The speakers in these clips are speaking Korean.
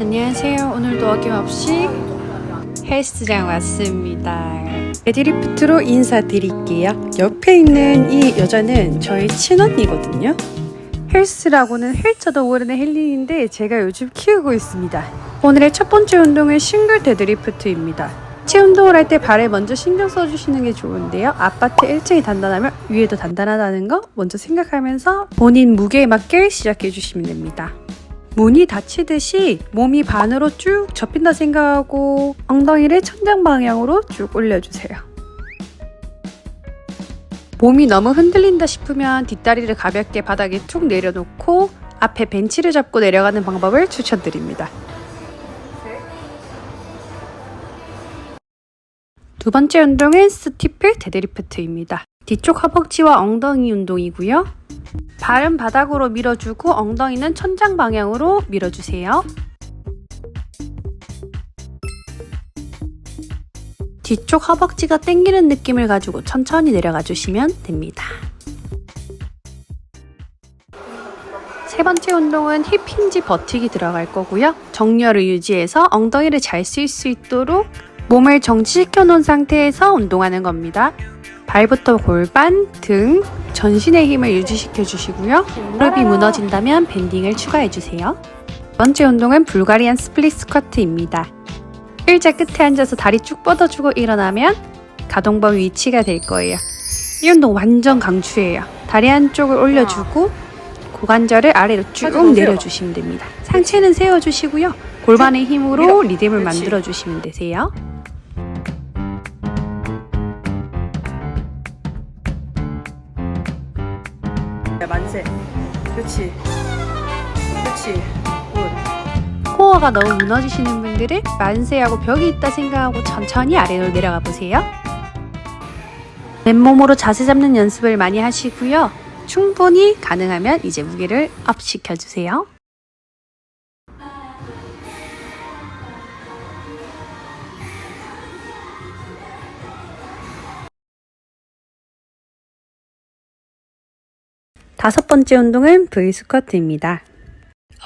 안녕하세요. 오늘도 어김없이 헬스장 왔습니다. 레디리프트로 인사드릴게요. 옆에 있는 이 여자는 저희 친언니거든요. 헬스라고는 헬쳐도 모르는 헬린인데 제가 요즘 키우고 있습니다. 오늘의 첫 번째 운동은 싱글 데드리프트입니다. 치 운동을 할 때 발에 먼저 신경 써주시는 게 좋은데요. 아파트 1층이 단단하면 위에도 단단하다는 거 먼저 생각하면서 본인 무게에 맞게 시작해 주시면 됩니다. 문이 닫히듯이 몸이 반으로 쭉 접힌다 생각하고 엉덩이를 천장 방향으로 쭉 올려주세요. 몸이 너무 흔들린다 싶으면 뒷다리를 가볍게 바닥에 툭 내려놓고 앞에 벤치를 잡고 내려가는 방법을 추천드립니다. 두 번째 운동은 스티플 데드리프트입니다. 뒤쪽 허벅지와 엉덩이 운동이고요. 발은 바닥으로 밀어주고 엉덩이는 천장 방향으로 밀어주세요. 뒤쪽 허벅지가 당기는 느낌을 가지고 천천히 내려가 주시면 됩니다. 세 번째 운동은 힙 힌지 버티기 들어갈 거고요. 정렬을 유지해서 엉덩이를 잘 쓸 수 있도록 몸을 정지시켜 놓은 상태에서 운동하는 겁니다. 발부터 골반, 등, 전신의 힘을 유지시켜 주시고요. 무릎이 무너진다면 밴딩을 추가해 주세요. 두 번째 운동은 불가리안 스플릿 스쿼트입니다. 일자 끝에 앉아서 다리 쭉 뻗어주고 일어나면 가동범 위치가 될 거예요. 이 운동 완전 강추예요. 다리 한쪽을 올려주고 고관절을 아래로 쭉 내려주시면 됩니다. 상체는 세워주시고요. 골반의 힘으로 리듬을 만들어 주시면 되세요. 야, 만세. 그렇지. 그렇지. 굿. 코어가 너무 무너지시는 분들은 만세하고 벽이 있다 생각하고 천천히 아래로 내려가 보세요. 맨몸으로 자세 잡는 연습을 많이 하시고요. 충분히 가능하면 이제 무게를 업 시켜주세요. 다섯 번째 운동은 V 스쿼트입니다.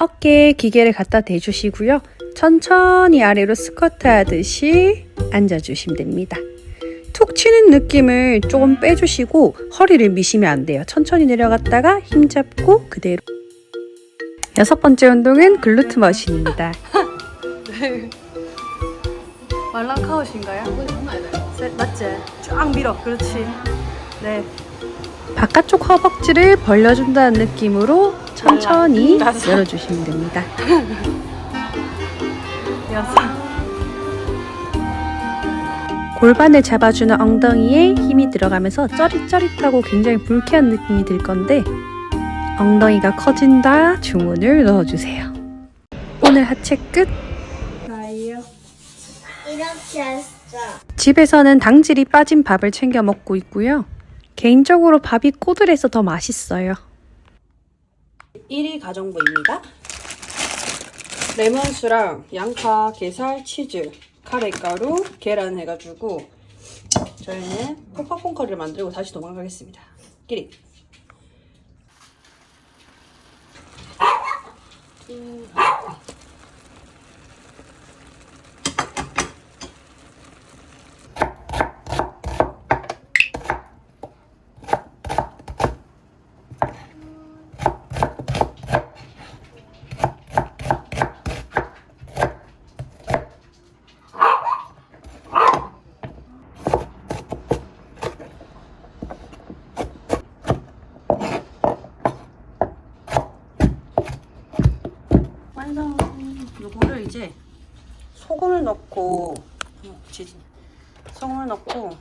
어깨에 기계를 갖다 대주시고요. 천천히 아래로 스쿼트 하듯이 앉아주시면 됩니다. 툭 치는 느낌을 조금 빼주시고 허리를 미시면 안 돼요. 천천히 내려갔다가 힘 잡고 그대로. 여섯 번째 운동은 글루트 머신입니다. 말랑카웃인가요? 셋, 맞지? 쫙 밀어. 그렇지. 네. 바깥쪽 허벅지를 벌려준다는 느낌으로 천천히 말랑. 열어주시면 됩니다. 골반을 잡아주는 엉덩이에 힘이 들어가면서 쩌릿쩌릿하고 굉장히 불쾌한 느낌이 들 건데 엉덩이가 커진다 주문을 넣어주세요. 오늘 하체 끝. 나이요. 이렇게 했어. 집에서는 당질이 빠진 밥을 챙겨 먹고 있고요. 개인적으로 밥이 꼬들해서 더 맛있어요. 1위 가정부입니다. 레몬수랑 양파, 게살, 치즈, 카레가루, 계란 해가지고 저희는 퐁파퐁커리를 만들고 다시 도망가겠습니다. 끼리. 완성. 요거를 이제 소금을 넣고 어. 소금을 넣고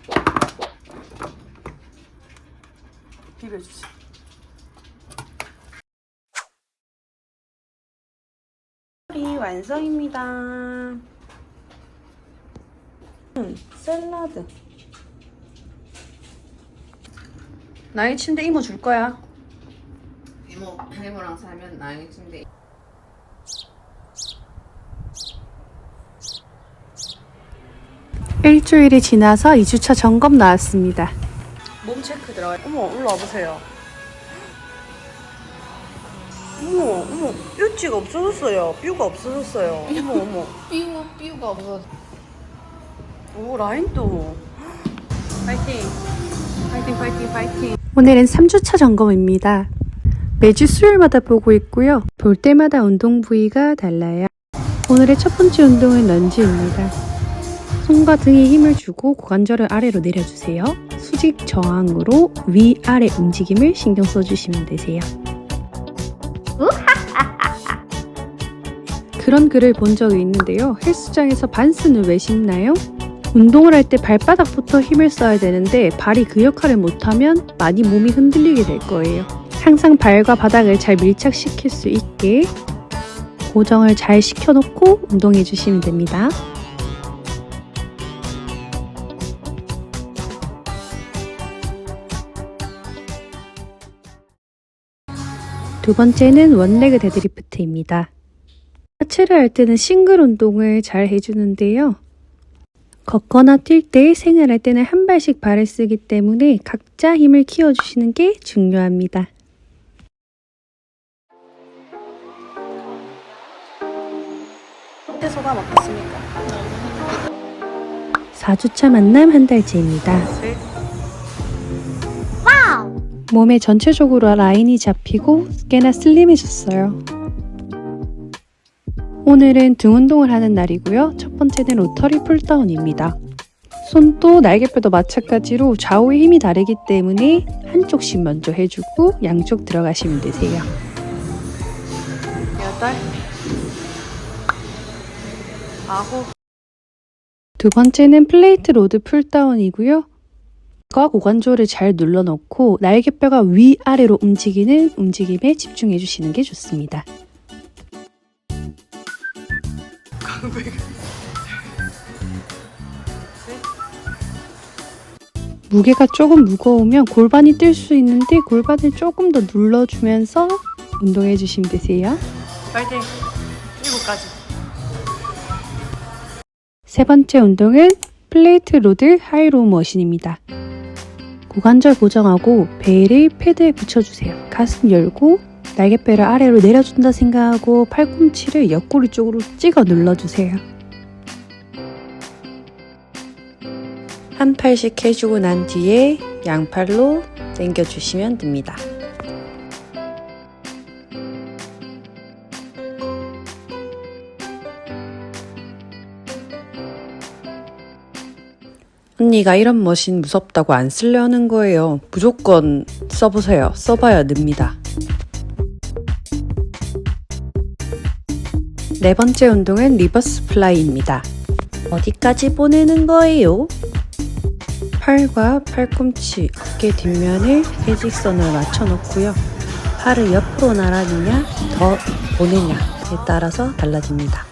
비벼주세요. 완성입니다. 음, 샐러드. 나이 침대 이모 줄 거야. 이모 이모랑 살면 나영이 침대 일주일이 지나서 2주차 점검 나왔습니다. 몸 체크 들어가요. 어머, 올라와 보세요. 어머 어머 뾰찌가 없어졌어요 뾰가 없어졌어요 어머 어머 삐우 삐우가 없어. 오 라인도 파이팅 파이팅 파이팅 파이팅 오늘은 3주차 점검입니다. 매주 수요일마다 보고 있고요. 볼 때마다 운동 부위가 달라요. 오늘의 첫 번째 운동은 런지입니다. 손과 등에 힘을 주고 고관절을 아래로 내려주세요. 수직 저항으로 위아래 움직임을 신경 써주시면 되세요. 그런 글을 본 적이 있는데요. 헬스장에서 반스는 왜 신나요? 운동을 할 때 발바닥부터 힘을 써야 되는데 발이 그 역할을 못하면 많이 몸이 흔들리게 될 거예요. 항상 발과 바닥을 잘 밀착시킬 수 있게 고정을 잘 시켜놓고 운동해 주시면 됩니다. 두 번째는 원레그 데드리프트입니다. 하체를 할 때는 싱글 운동을 잘 해주는데요. 걷거나 뛸 때 생활할 때는 한 발씩 발을 쓰기 때문에 각자 힘을 키워주시는 게 중요합니다. 소감 어떻습니까? 4주차 만남 한 달째입니다. 몸에 전체적으로 라인이 잡히고 꽤나 슬림해졌어요. 오늘은 등 운동을 하는 날이고요. 첫 번째는 로터리 풀다운입니다. 손도 날개뼈도 마찬가지로 좌우의 힘이 다르기 때문에 한쪽씩 먼저 해주고 양쪽 들어가시면 되세요. 여덟 아홉 두 번째는 플레이트 로드 풀다운이고요. 과 고관절을 잘 눌러놓고 날개뼈가 위아래로 움직이는 움직임에 집중해 주시는 게 좋습니다. 무게가 조금 무거우면 골반이 뜰 수 있는데 골반을 조금 더 눌러주면서 운동해 주시면 되세요. 파이팅 일곱 가지 세 번째 운동은 플레이트 로드 하이로우 머신입니다. 고관절 고정하고 배를 패드에 붙여주세요. 가슴 열고 날개뼈를 아래로 내려준다 생각하고 팔꿈치를 옆구리 쪽으로 찍어 눌러주세요. 한 팔씩 해주고 난 뒤에 양팔로 당겨주시면 됩니다. 언니가 이런 머신 무섭다고 안 쓰려는 거예요. 무조건 써보세요. 써봐야 늡니다. 네 번째 운동은 리버스 플라이입니다. 어디까지 보내는 거예요? 팔과 팔꿈치, 어깨 뒷면을 일직선으로 맞춰놓고요. 팔을 옆으로 나란히냐, 더 보내냐에 따라서 달라집니다.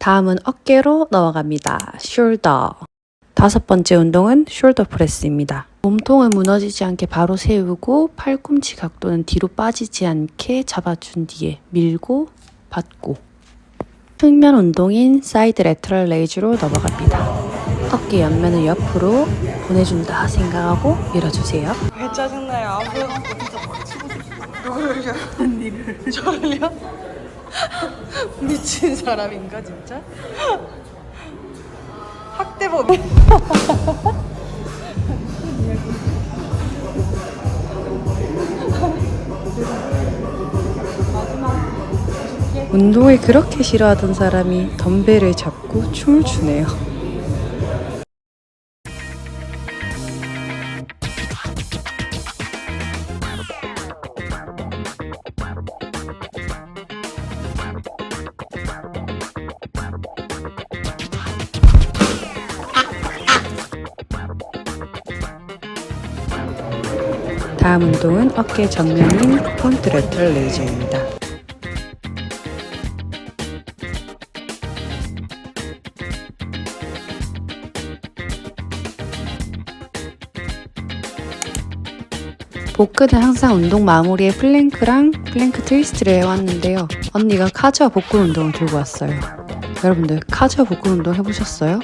다음은 어깨로 넘어갑니다. 숄더. 다섯 번째 운동은 숄더 프레스입니다. 몸통을 무너지지 않게 바로 세우고 팔꿈치 각도는 뒤로 빠지지 않게 잡아준 뒤에 밀고 받고 측면 운동인 사이드 레터럴 레이즈로 넘어갑니다. 어깨 옆면을 옆으로 보내준다 생각하고 밀어주세요. 왜 짜증나요 아무도 누구를 언니를 저를요? 미친 사람인가 진짜? 학대범 운동을 그렇게 싫어하던 사람이 덤벨을 잡고 춤을 추네요. 다음 운동은 어깨 정면인 폰트 레터럴 레이저입니다. 복근은 항상 운동 마무리에 플랭크랑 플랭크 트위스트를 해왔는데요. 언니가 카즈와 복근 운동을 들고 왔어요. 여러분들 카즈와 복근 운동 해보셨어요?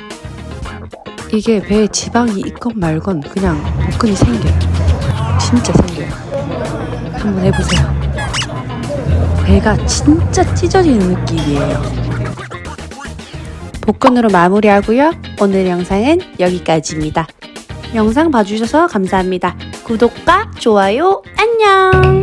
이게 배에 지방이 있건 말건 그냥 복근이 생겨요. 진짜 생겨요. 한번 해보세요. 배가 진짜 찢어지는 느낌이에요. 복근으로 마무리하고요. 오늘 영상은 여기까지입니다. 영상 봐주셔서 감사합니다. 구독과 좋아요, 안녕!